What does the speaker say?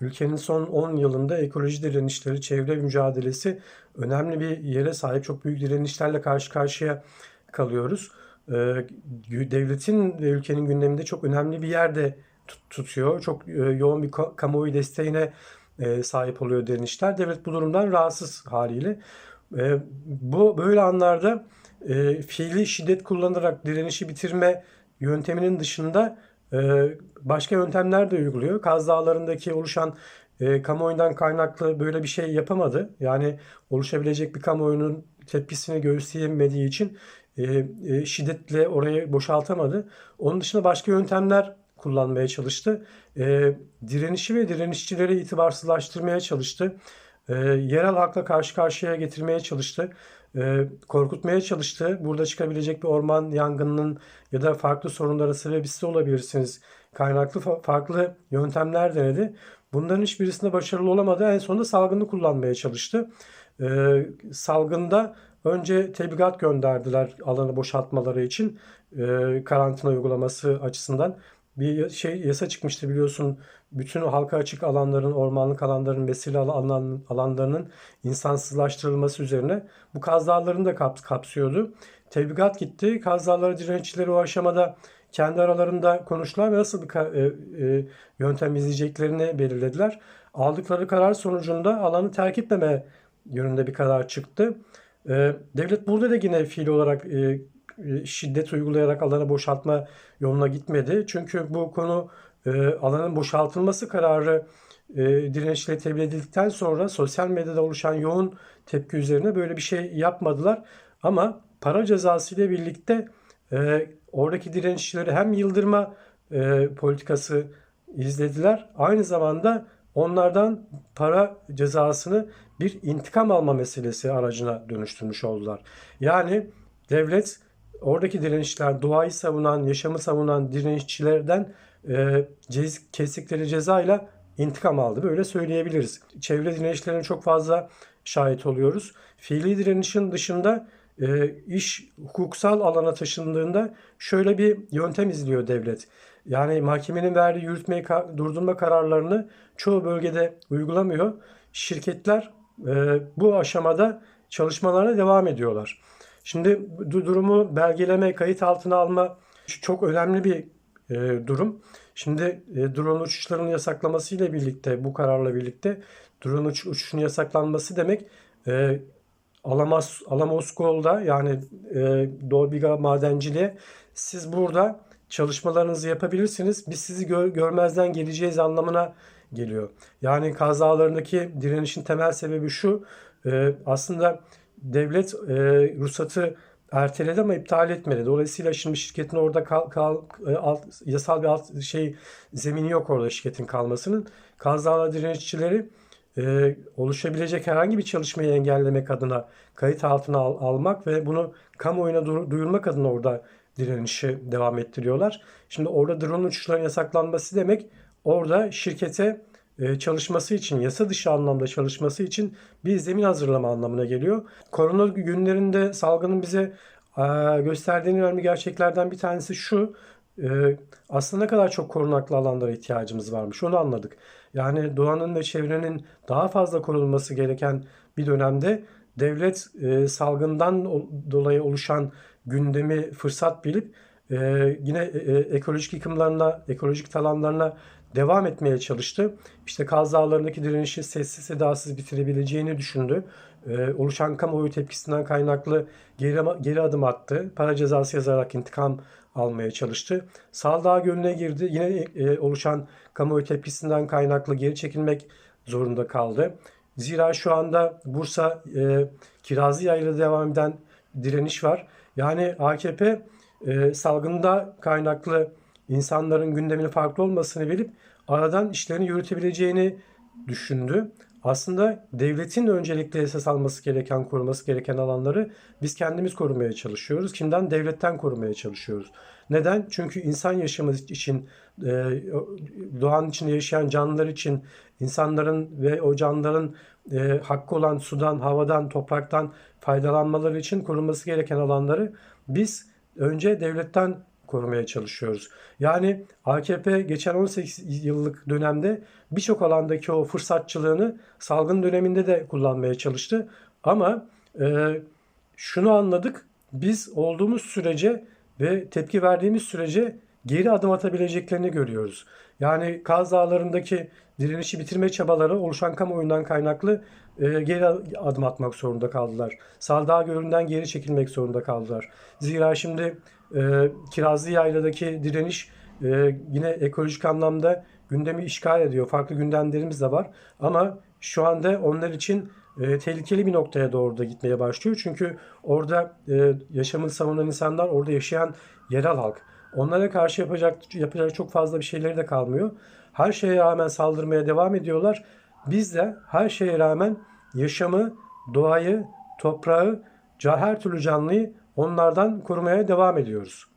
Ülkenin son 10 yılında ekoloji direnişleri, çevre mücadelesi önemli bir yere sahip. Çok büyük direnişlerle karşı karşıya kalıyoruz. Ee, devletin ve ülkenin gündeminde çok önemli bir yerde tut- tutuyor. Çok e, yoğun bir ka- kamuoyu desteğine e, sahip oluyor direnişler. Devlet bu durumdan rahatsız haliyle. E, bu böyle anlarda e, fiili şiddet kullanarak direnişi bitirme yönteminin dışında başka yöntemler de uyguluyor. Kaz Dağları'ndaki oluşan e, kamuoyundan kaynaklı böyle bir şey yapamadı. Yani oluşabilecek bir kamuoyunun tepkisini göğüsleyemediği için e, e, şiddetle orayı boşaltamadı. Onun dışında başka yöntemler kullanmaya çalıştı. E, direnişi ve direnişçileri itibarsızlaştırmaya çalıştı. E, yerel halkla karşı karşıya getirmeye çalıştı. E, korkutmaya çalıştı. Burada çıkabilecek bir orman yangınının ya da farklı sorunların sebebisi olabilirsiniz. Kaynaklı fa- farklı yöntemler denedi. Bunların hiçbirisinde başarılı olamadı. En sonunda salgını kullanmaya çalıştı. E, salgında önce tebligat gönderdiler alanı boşaltmaları için e, karantina uygulaması açısından. Bir şey yasa çıkmıştı biliyorsun. Bütün halka açık alanların, ormanlık alanların, besile alan, alanlarının insansızlaştırılması üzerine bu Kaz Dağları'nı da kap- kapsıyordu. Tebligat gitti. Kaz Dağları direnişçileri o aşamada kendi aralarında konuştular ve nasıl bir e, e, yöntem izleyeceklerini belirlediler. Aldıkları karar sonucunda alanı terk etmeme yönünde bir karar çıktı. E, devlet burada da yine fiil olarak e, şiddet uygulayarak alanı boşaltma yoluna gitmedi. Çünkü bu konu e, alanın boşaltılması kararı e, direnişle tebliğ edildikten sonra sosyal medyada oluşan yoğun tepki üzerine böyle bir şey yapmadılar. Ama para cezası ile birlikte e, oradaki direnişçileri hem yıldırma e, politikası izlediler. Aynı zamanda onlardan para cezasını bir intikam alma meselesi aracına dönüştürmüş oldular. Yani devlet oradaki direnişler, doğayı savunan, yaşamı savunan direnişçilerden e, cez, kestikleri cezayla intikam aldı. Böyle söyleyebiliriz. Çevre direnişlerine çok fazla şahit oluyoruz. Fiili direnişin dışında e, iş hukuksal alana taşındığında şöyle bir yöntem izliyor devlet. Yani mahkemenin verdiği yürütmeyi durdurma kararlarını çoğu bölgede uygulamıyor. Şirketler e, bu aşamada çalışmalarına devam ediyorlar. Şimdi durumu belgeleme, kayıt altına alma çok önemli bir e, durum. Şimdi e, drone uçuşlarının yasaklamasıyla birlikte, bu kararla birlikte drone uç, uçuşun yasaklanması demek e, Alamos, Alamoskol'da yani e, Doğu madenciliğe siz burada çalışmalarınızı yapabilirsiniz. Biz sizi gör- görmezden geleceğiz anlamına geliyor. Yani kazalarındaki direnişin temel sebebi şu. e, aslında devlet e, ruhsatı erteledi ama iptal etmedi. Dolayısıyla şimdi şirketin orada kal, kal, e, alt, yasal bir alt şey zemini yok orada şirketin kalmasının. Kazalar direnişçileri e, oluşabilecek herhangi bir çalışmayı engellemek adına kayıt altına al- almak ve bunu kamuoyuna du- duyurmak adına orada direnişi devam ettiriyorlar. Şimdi orada drone uçuşların yasaklanması demek orada şirkete çalışması için, yasa dışı anlamda çalışması için bir zemin hazırlama anlamına geliyor. Korona günlerinde salgının bize e, gösterdiği önemli gerçeklerden bir tanesi şu. e, aslında ne kadar çok korunaklı alanlara ihtiyacımız varmış onu anladık. Yani doğanın ve çevrenin daha fazla korunması gereken bir dönemde devlet e, salgından dolayı oluşan gündemi fırsat bilip e, yine e, ekolojik yıkımlarına, ekolojik talanlarına devam etmeye çalıştı. İşte Kaz Dağları'ndaki direnişi sessiz sedasız bitirebileceğini düşündü. E, oluşan kamuoyu tepkisinden kaynaklı geri, geri adım attı. Para cezası yazarak intikam almaya çalıştı. Saldağ Gölü'ne girdi. Yine e, oluşan kamuoyu tepkisinden kaynaklı geri çekilmek zorunda kaldı. Zira şu anda Bursa e, Kirazlı Yayla devam eden direniş var. Yani AKP e, salgında kaynaklı insanların gündeminin farklı olmasını bilip aradan işlerini yürütebileceğini düşündü. Aslında devletin öncelikle esas alması gereken, koruması gereken alanları biz kendimiz korumaya çalışıyoruz. Kimden? Devletten korumaya çalışıyoruz. Neden? Çünkü insan yaşamı için, e, doğanın içinde yaşayan canlılar için, insanların ve o canlıların e, hakkı olan sudan, havadan, topraktan faydalanmaları için korunması gereken alanları biz önce devletten korumaya çalışıyoruz. Yani AKP geçen 18 yıllık dönemde birçok alandaki o fırsatçılığını salgın döneminde de kullanmaya çalıştı. Ama e, şunu anladık. Biz olduğumuz sürece ve tepki verdiğimiz sürece geri adım atabileceklerini görüyoruz. Yani Kaz Dağları'ndaki direnişi bitirme çabaları oluşan kamuoyundan kaynaklı e, geri adım atmak zorunda kaldılar. Saldağ Gölü'nden geri çekilmek zorunda kaldılar. Zira şimdi e, Kirazlı Yayla'daki direniş e, yine ekolojik anlamda gündemi işgal ediyor. Farklı gündemlerimiz de var. Ama şu anda onlar için e, tehlikeli bir noktaya doğru da gitmeye başlıyor. Çünkü orada e, yaşamını savunan insanlar, orada yaşayan yerel halk. Onlara karşı yapacak yapacak çok fazla bir şeyleri de kalmıyor. Her şeye rağmen saldırmaya devam ediyorlar. Biz de her şeye rağmen yaşamı, doğayı, toprağı, her türlü canlıyı onlardan korumaya devam ediyoruz.